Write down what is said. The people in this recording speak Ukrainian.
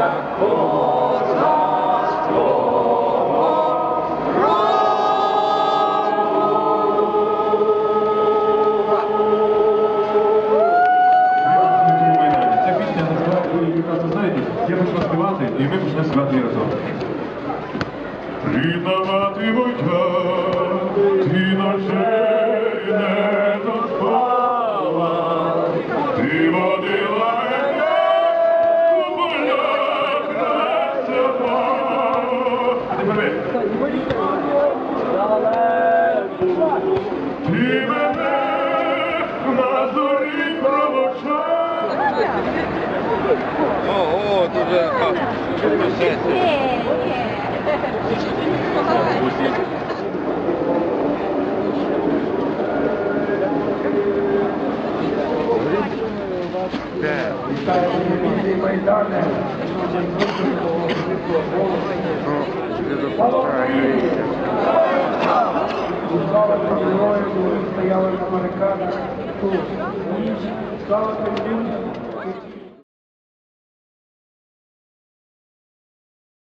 Я почну співати, і ми почнемо співати її разом. Рідноватимуть я, ти ночей не доспала, ти водила Ти мене на зорі провочав. О, о, дуже гарно. Допускаєшся. Слава героям, стояли на барикадах тут. Слава людям,